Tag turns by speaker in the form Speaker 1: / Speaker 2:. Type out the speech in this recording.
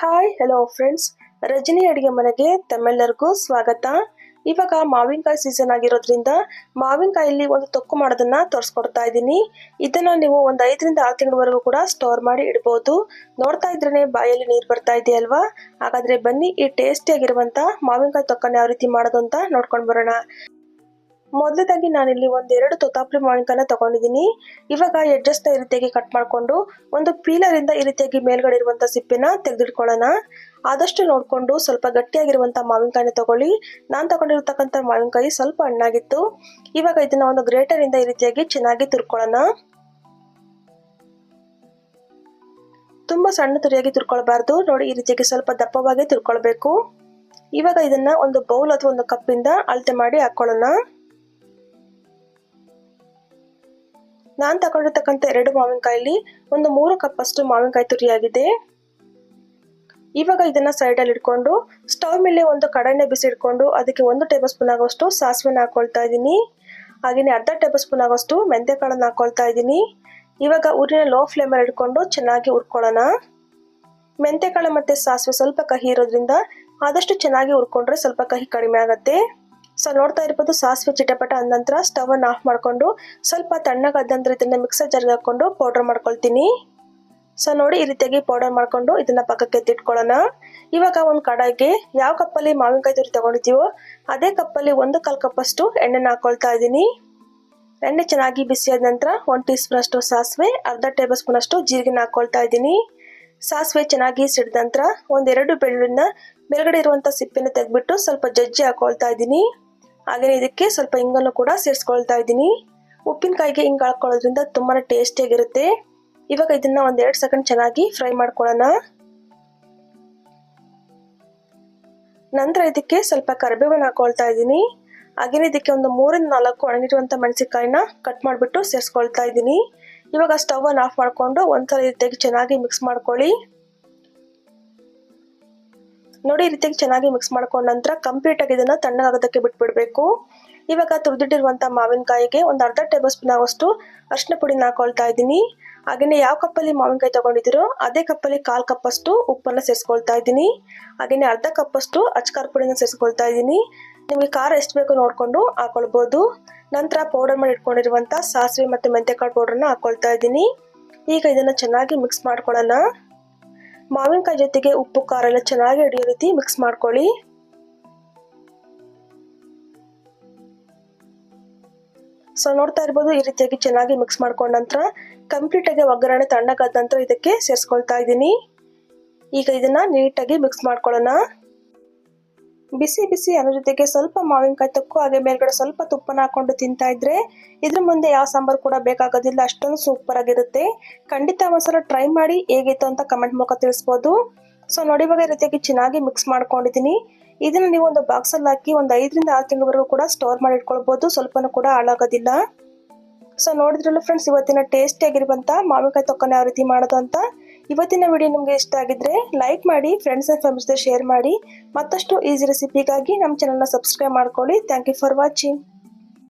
Speaker 1: Hi hello friends Rajani ಅಡಿಗೆ ಮನೆಗೆ ತಮ್ಮೆಲ್ಲರಿಗೂ ಸ್ವಾಗತ. ಇವಾಗ ಮಾವಿನಕಾಯಿ ಸೀಸನ್ ಆಗಿರೋದ್ರಿಂದ ಮಾವಿನಕಾಯಲ್ಲಿ ಒಂದು ತೊಕ್ಕು ಮಾಡೋದನ್ನ ತೋರಿಸ್ಕೊಡ್ತಾ ಇದ್ದೀನಿ. ಇದನ್ನ ನೀವು ಒಂದು ಐದರಿಂದ ಆರು ತಿಂಗಳವರೆಗೂ ಕೂಡ ಸ್ಟೋರ್ ಮಾಡಿ ಇಡ್ಬೋದು. ನೋಡ್ತಾ ಇದ್ರೇ ಬಾಯಲ್ಲಿ ನೀರು ಬರ್ತಾ ಇದೆಯಲ್ವಾ ಹಾಗಾದ್ರೆ ಬನ್ನಿ ಈ ಟೇಸ್ಟಿ ಆಗಿರುವಂತ ಮಾವಿನಕಾಯಿ ತೊಕ್ಕನ್ನು ಯಾವ ರೀತಿ ಮಾಡೋದು ಅಂತ ನೋಡ್ಕೊಂಡು ಬರೋಣ. ಮೊದಲದಾಗಿ ನಾನಿಲ್ಲಿ ಒಂದೆರಡು ತೊತಾಪುರಿ ಮಾವಿನಕಾಯಿನ ತಗೊಂಡಿದ್ದೀನಿ. ಇವಾಗ ಎಡ್ಜಸ್ಟ್ನ ಈ ರೀತಿಯಾಗಿ ಕಟ್ ಮಾಡಿಕೊಂಡು ಒಂದು ಪೀಲರಿಂದ ಈ ರೀತಿಯಾಗಿ ಮೇಲ್ಗಡೆ ಇರುವಂಥ ಸಿಪ್ಪೆನ ತೆಗೆದಿಟ್ಕೊಳ್ಳೋಣ. ಆದಷ್ಟು ನೋಡಿಕೊಂಡು ಸ್ವಲ್ಪ ಗಟ್ಟಿಯಾಗಿರುವಂಥ ಮಾವಿನಕಾಯಿನ ತಗೊಳ್ಳಿ. ನಾನು ತಗೊಂಡಿರ್ತಕ್ಕಂಥ ಮಾವಿನಕಾಯಿ ಸ್ವಲ್ಪ ಹಣ್ಣಾಗಿತ್ತು. ಇವಾಗ ಇದನ್ನು ಒಂದು ಗ್ರೇಟರಿಂದ ಈ ರೀತಿಯಾಗಿ ಚೆನ್ನಾಗಿ ತುರ್ಕೊಳ್ಳೋಣ. ತುಂಬ ಸಣ್ಣ ತುರಿಯಾಗಿ ತುರ್ಕೊಳ್ಬಾರ್ದು. ನೋಡಿ ಈ ರೀತಿಯಾಗಿ ಸ್ವಲ್ಪ ದಪ್ಪವಾಗಿ ತುರ್ಕೊಳ್ಬೇಕು. ಇವಾಗ ಇದನ್ನ ಒಂದು ಬೌಲ್ ಅಥವಾ ಒಂದು ಕಪ್ಪಿಂದ ಅಳತೆ ಮಾಡಿ ಹಾಕೊಳ್ಳೋಣ. ನಾನು ತಗೊಂಡಿರ್ತಕ್ಕಂಥ ಎರಡು ಮಾವಿನಕಾಯಲ್ಲಿ ಒಂದು ಮೂರು ಕಪ್ ಅಷ್ಟು ಮಾವಿನಕಾಯಿ ತುರಿಯಾಗಿದೆ. ಇವಾಗ ಇದನ್ನ ಸೈಡಲ್ಲಿ ಇಟ್ಕೊಂಡು ಸ್ಟವ್ ಮೇಲೆ ಒಂದು ಕಡಾಯಿನ ಬಿಸಿ ಇಟ್ಕೊಂಡು ಅದಕ್ಕೆ ಒಂದು ಟೇಬಲ್ ಸ್ಪೂನ್ ಆಗೋಷ್ಟು ಸಾಸಿವೆನ ಹಾಕೊಳ್ತಾ ಇದ್ದೀನಿ ಹಾಗೆಯೇ ಅರ್ಧ ಟೇಬಲ್ ಸ್ಪೂನ್ ಆಗೋಷ್ಟು ಮೆಂತ್ಯ ಕಾಳನ್ನ ಹಾಕೊಳ್ತಾ ಇದ್ದೀನಿ ಇವಾಗ ಊರಿನ ಲೋ ಫ್ಲೇಮಲ್ಲಿ ಇಟ್ಕೊಂಡು ಚೆನ್ನಾಗಿ ಹುರ್ಕೊಳ್ಳೋಣ. ಮೆಂತ್ಯ ಕಾಳು ಮತ್ತು ಸಾಸಿವೆ ಸ್ವಲ್ಪ ಕಹಿ ಇರೋದ್ರಿಂದ ಆದಷ್ಟು ಚೆನ್ನಾಗಿ ಉರ್ಕೊಂಡ್ರೆ ಸ್ವಲ್ಪ ಕಹಿ ಕಡಿಮೆ ಆಗುತ್ತೆ. ಸೊ ನೋಡ್ತಾ ಇರ್ಬೋದು, ಸಾಸಿವೆ ಚಿಟಪಟ ಅಂದ ನಂತರ ಸ್ಟವ್ ಅನ್ನು ಆಫ್ ಮಾಡಿಕೊಂಡು ಸ್ವಲ್ಪ ತಣ್ಣಗಾದ ನಂತರ ಇದನ್ನ ಮಿಕ್ಸರ್ ಜಾರ್ಗೆ ಹಾಕೊಂಡು ಪೌಡರ್ ಮಾಡ್ಕೊಳ್ತೀನಿ. ಸೊ ನೋಡಿ ಈ ರೀತಿಯಾಗಿ ಪೌಡರ್ ಮಾಡಿಕೊಂಡು ಇದನ್ನ ಪಕ್ಕಕ್ಕೆ ಎತ್ತಿಟ್ಕೊಳ್ಳೋಣ. ಇವಾಗ ಒಂದು ಕಡಾಯಿಗೆ ಯಾವ ಕಪ್ಪಲ್ಲಿ ಮಾವಿನಕಾಯಿ ತುರಿ ತಗೊಂಡಿದ್ದೀವೋ, ಅದೇ ಕಪ್ಪಲ್ಲಿ ಒಂದು ಕಾಲು ಕಪ್ಪಷ್ಟು ಎಣ್ಣೆನ ಹಾಕ್ಕೊಳ್ತಾ ಇದ್ದೀನಿ. ಎಣ್ಣೆ ಚೆನ್ನಾಗಿ ಬಿಸಿಯಾದ ನಂತರ ಒಂದು ಟೀ ಸ್ಪೂನ್ ಅಷ್ಟು ಸಾಸಿವೆ, ಅರ್ಧ ಟೇಬಲ್ ಸ್ಪೂನ್ ಅಷ್ಟು ಜೀರಿಗೆನ ಹಾಕೊಳ್ತಾ ಇದ್ದೀನಿ. ಸಾಸಿವೆ ಚೆನ್ನಾಗಿ ಸಿಡಿದ ನಂತರ ಒಂದೆರಡು ಬೆಳ್ಳುಳ್ಳಿನ ಮೇಲ್ಗಡೆ ಇರುವಂಥ ಸಿಪ್ಪೆನ ತೆಗೆದ್ಬಿಟ್ಟು ಸ್ವಲ್ಪ ಜಜ್ಜಿ ಹಾಕೊಳ್ತಾ ಇದ್ದೀನಿ. ಹಾಗೆಯೇ ಇದಕ್ಕೆ ಸ್ವಲ್ಪ ಹಿಂಗನ್ನು ಕೂಡ ಸೇರಿಸ್ಕೊಳ್ತಾ ಇದ್ದೀನಿ. ಉಪ್ಪಿನಕಾಯಿಗೆ ಹಿಂಗೆ ಹಾಕೊಳ್ಳೋದ್ರಿಂದ ತುಂಬಾ ಟೇಸ್ಟಿಯಾಗಿರುತ್ತೆ ಇವಾಗ ಇದನ್ನ ಒಂದೆರಡು ಸೆಕೆಂಡ್ ಚೆನ್ನಾಗಿ ಫ್ರೈ ಮಾಡ್ಕೊಳ್ಳೋಣ. ನಂತರ ಇದಕ್ಕೆ ಸ್ವಲ್ಪ ಕರಿಬೇವನ್ನು ಹಾಕೊಳ್ತಾ ಇದ್ದೀನಿ. ಹಾಗೇನೆ ಇದಕ್ಕೆ ಒಂದು ಮೂರಿಂದ ನಾಲ್ಕು ಒಣಗಿರುವಂಥ ಮೆಣಸಿನಕಾಯಿನ ಕಟ್ ಮಾಡಿಬಿಟ್ಟು ಸೇರಿಸ್ಕೊಳ್ತಾ ಇದ್ದೀನಿ. ಇವಾಗ ಸ್ಟವ್ ಅನ್ನು ಆಫ್ ಮಾಡಿಕೊಂಡು ಒಂದ್ಸಲ ರೀತಿಯಾಗಿ ಚೆನ್ನಾಗಿ ಮಿಕ್ಸ್ ಮಾಡ್ಕೊಳ್ಳಿ. ನೋಡಿ ಈ ರೀತಿಯಾಗಿ ಚೆನ್ನಾಗಿ ಮಿಕ್ಸ್ ಮಾಡ್ಕೊಂಡ ನಂತರ ಕಂಪ್ಲೀಟ್ ಆಗಿ ಇದನ್ನ ತಣ್ಣಗಾಗೋದಕ್ಕೆ ಬಿಟ್ಬಿಡ್ಬೇಕು. ಇವಾಗ ತುರಿದಿಟ್ಟಿರುವಂಥ ಮಾವಿನಕಾಯಿಗೆ ಒಂದು ಅರ್ಧ ಟೇಬಲ್ ಸ್ಪೂನ್ ಆಗೋಷ್ಟು ಅರಿಶಿನ ಪುಡಿನ ಹಾಕೊಳ್ತಾ ಇದ್ದೀನಿ. ಹಾಗೇನೆ ಯಾವ ಕಪ್ಪಲ್ಲಿ ಮಾವಿನಕಾಯಿ ತಗೊಂಡಿದ್ದೀರೋ ಅದೇ ಕಪ್ಪಲ್ಲಿ ಕಾಲು ಕಪ್ಪಷ್ಟು ಉಪ್ಪನ್ನು ಸೇರಿಸ್ಕೊಳ್ತಾ ಇದ್ದೀನಿ. ಹಾಗೆಯೇ ಅರ್ಧ ಕಪ್ಪಷ್ಟು ಅಚ್ಕಾರ ಪುಡಿನ ಸೇರಿಸ್ಕೊಳ್ತಾ ಇದ್ದೀನಿ. ನಿಮಗೆ ಖಾರ ಎಷ್ಟು ಬೇಕೋ ನೋಡಿಕೊಂಡು ಹಾಕೊಳ್ಬೋದು. ನಂತರ ಪೌಡರ್ ಮಾಡಿ ಇಟ್ಕೊಂಡಿರುವಂಥ ಸಾಸಿವೆ ಮತ್ತು ಮೆಂತ್ಯಕಾಳು ಪೌಡರ್ನ ಹಾಕೊಳ್ತಾ ಇದ್ದೀನಿ. ಈಗ ಇದನ್ನು ಚೆನ್ನಾಗಿ ಮಿಕ್ಸ್ ಮಾಡ್ಕೊಳ್ಳೋಣ. ಮಾವಿನಕಾಯಿ ಜೊತೆಗೆ ಉಪ್ಪು, ಖಾರ ಎಲ್ಲ ಚೆನ್ನಾಗಿ ಹಿಡಿಯೋ ರೀತಿ ಮಿಕ್ಸ್ ಮಾಡ್ಕೊಳ್ಳಿ. ಸೊ ನೋಡ್ತಾ ಇರ್ಬೋದು ಈ ರೀತಿಯಾಗಿ ಚೆನ್ನಾಗಿ ಮಿಕ್ಸ್ ಮಾಡ್ಕೊಂಡ ನಂತರ ಕಂಪ್ಲೀಟ್ ಆಗಿ ಒಗ್ಗರಣೆ ತಣ್ಣಗಾದ ನಂತರ ಇದಕ್ಕೆ ಸೇರಿಸ್ಕೊಳ್ತಾ ಇದ್ದೀನಿ. ಈಗ ಇದನ್ನ ನೀಟಾಗಿ ಮಿಕ್ಸ್ ಮಾಡ್ಕೊಳ್ಳೋಣ. ಬಿಸಿ ಬಿಸಿ ಅದ್ರ ಜೊತೆಗೆ ಸ್ವಲ್ಪ ಮಾವಿನಕಾಯಿ ತಕ್ಕು ಹಾಗೆ ಮೇಲ್ಗಡೆ ಸ್ವಲ್ಪ ತುಪ್ಪನ ಹಾಕೊಂಡು ತಿಂತಾ ಇದ್ರೆ ಇದ್ರ ಮುಂದೆ ಯಾವ ಸಾಂಬಾರು ಕೂಡ ಬೇಕಾಗೋದಿಲ್ಲ, ಅಷ್ಟೊಂದು ಸೂಪರ್ ಆಗಿರುತ್ತೆ. ಖಂಡಿತ ಒಂದ್ಸಲ ಟ್ರೈ ಮಾಡಿ ಹೇಗಿತ್ತು ಅಂತ ಕಮೆಂಟ್ ಮೂಲಕ ತಿಳಿಸ್ಬೋದು. ಸೊ ನೋಡಿ ಈ ರೀತಿಯಾಗಿ ಚೆನ್ನಾಗಿ ಮಿಕ್ಸ್ ಮಾಡ್ಕೊಂಡಿದ್ದೀನಿ. ಇದನ್ನ ನೀವು ಒಂದು ಬಾಕ್ಸಲ್ಲಿ ಹಾಕಿ ಒಂದು ಐದರಿಂದ ಆರು ತಿಂಗಳವರೆಗೂ ಕೂಡ ಸ್ಟೋರ್ ಮಾಡಿ ಇಟ್ಕೊಳ್ಬೋದು, ಸ್ವಲ್ಪನೂ ಕೂಡ ಹಾಳಾಗೋದಿಲ್ಲ. ಸೊ ನೋಡಿದ್ರಲ್ಲ ಫ್ರೆಂಡ್ಸ್ ಇವತ್ತಿನ ಟೇಸ್ಟಿ ಆಗಿರುವಂಥ ಮಾವಿನಕಾಯಿ ತೊಕ್ಕನ ಯಾವ ರೀತಿ ಮಾಡೋದು ಅಂತ? ಇವತ್ತಿನ ವಿಡಿಯೋ ನಿಮಗೆ ಇಷ್ಟ ಆಗಿದ್ರೆ ಲೈಕ್ ಮಾಡಿ ಫ್ರೆಂಡ್ಸ್ ಆ್ಯಂಡ್ ಫ್ಯಾಮಿಲಿ ಶೇರ್ ಮಾಡಿ. ಮತ್ತಷ್ಟು ಈಸಿ ರೆಸಿಪಿಗಾಗಿ ನಮ್ಮ ಚಾನಲ್ನ ಸಬ್ಸ್ಕ್ರೈಬ್ ಮಾಡ್ಕೊಳ್ಳಿ. Thank you for watching